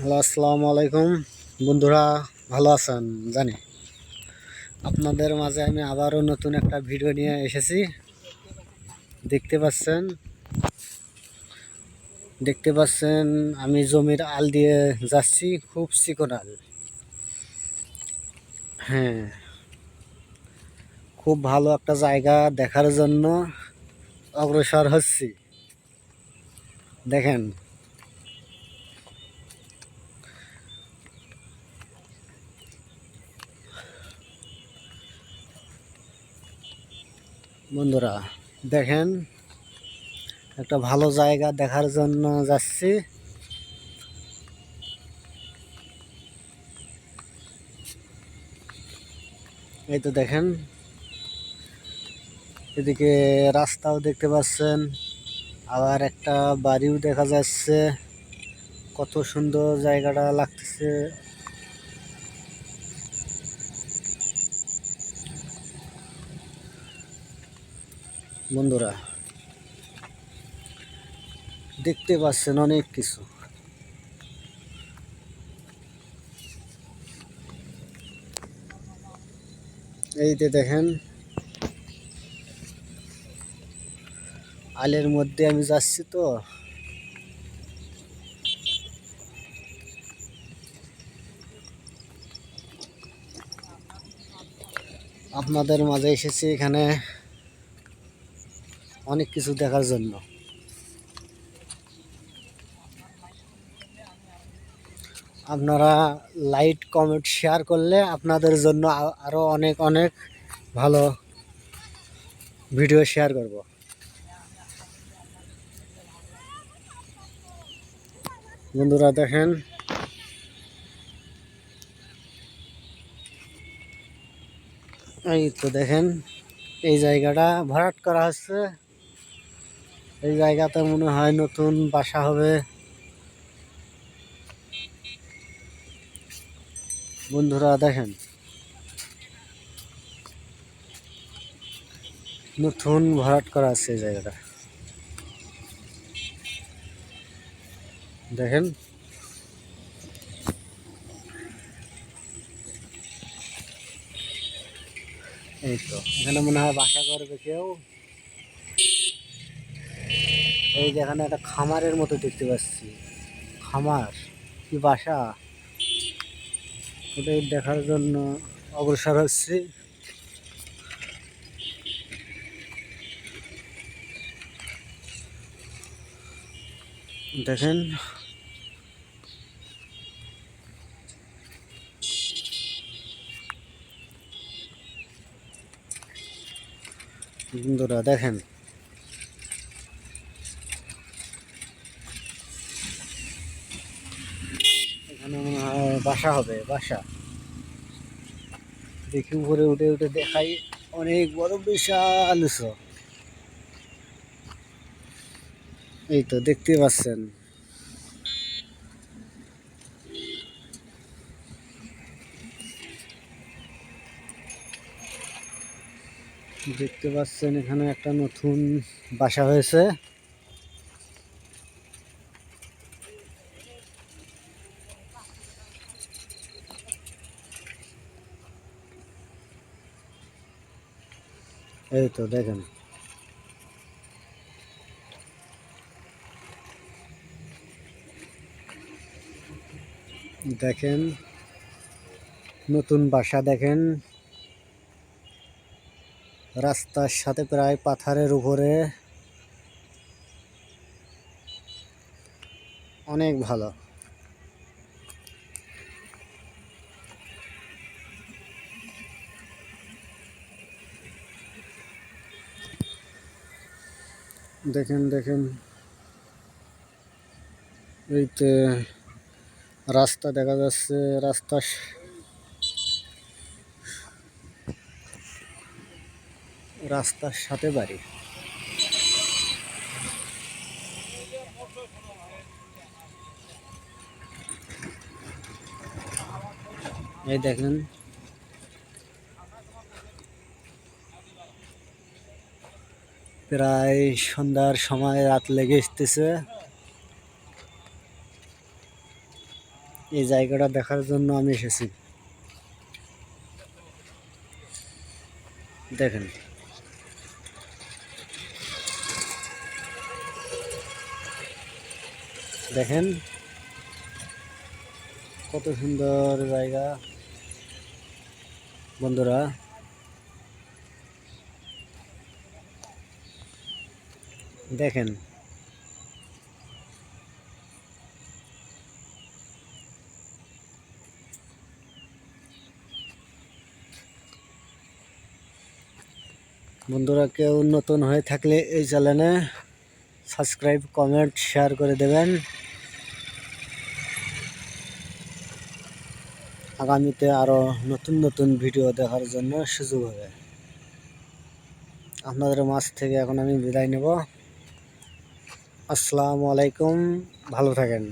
Hello, আসসালামু আলাইকুম। বন্ধুরা, ভালো আছেন? জানি। আপনাদের মাঝে আমি আবারও নতুন একটা ভিডিও নিয়ে এসেছি। দেখতে পাচ্ছেন? দেখতে পাচ্ছেন, আমি জমির আল দিয়ে যাচ্ছি, খুব চিকন আল হ্যাঁ। খুব ভালো একটা জায়গা দেখার জন্য অগ্রসর হচ্ছি। দেখেন বন্ধুরা, দেখেন, একটা ভালো জায়গা দেখার জন্য যাচ্ছি। এই তো দেখেন, এদিকে রাস্তাও দেখতে পাচ্ছেন, আবার একটা বাড়িও দেখা যাচ্ছে। কত সুন্দর জায়গাটা লাগতেছে। বন্ধুরা, দেখতে পাচ্ছেন অনেক কিছু। এই যে দেখেন, আলের মধ্যে আমি যাচ্ছি তো। আপনাদের মাঝে এসেছি এখানে। অনেক কিছু দেখার জন্য। আপনারা লাইট কমেন্ট, শেয়ার করলে আপনাদের জন্য আ- আরও অনেক অনেক ভালো ভিডিও শেয়ার করব। বন্ধুরা দেখেন। এই তো দেখেন, এই জায়গাটা ভরাট করা হচ্ছে। এই জায়গাতে মনে হয় নতুন বাসা হবে। বন্ধুরা দেখেন। নতুন ভরাট করা আছে এই জায়গাটা। দেখেন। এই তো, এখানে মনে হয় বাসা করবে কেউ। এই যে এখানে একটা খামারের মতো দেখতে পাচ্ছি। খামার, কি বাসা? ওটাই দেখার জন্য অগ্রসর হচ্ছি। দেখেন। বন্ধুরা, দেখেন। মনে বাসা হবে, বাসা। দেখি উপরে উঠে উঠে দেখাই অনেক বড় বিশাল। এই তো দেখতে পাচ্ছেন। দেখতে পাচ্ছেন এখানে একটা নতুন বাসা হয়েছে। এই তো দেখেন। দেখেন নতুন বাসা দেখেন। রাস্তার সাথে প্রায় পাথারের উপরে। অনেক ভালো। দেখেন দেখেন। এই তো রাস্তা দেখা যাচ্ছে রাস্তা রাস্তার সাথে বাড়ি। এই দেখেন প্রায় সন্ধ্যার সময় রাত লেগে এসতেছে এই জায়গাটা দেখার জন্য আমি এসেছি। দেখেন। দেখেন কত সুন্দর জায়গা। বন্ধুরা দেখেন। বন্ধুরা, কেউ নতুন হয়ে থাকলে এই চ্যানেলে সাবস্ক্রাইব, কমেন্ট, শেয়ার করে দেবেন। আগামীতে আরও নতুন নতুন ভিডিও দেখার জন্য সুযোগ হবে। আপনাদের মাছ থেকে এখন আমি বিদায় নেব। আসসালামু আলাইকুম ভালো থাকেন।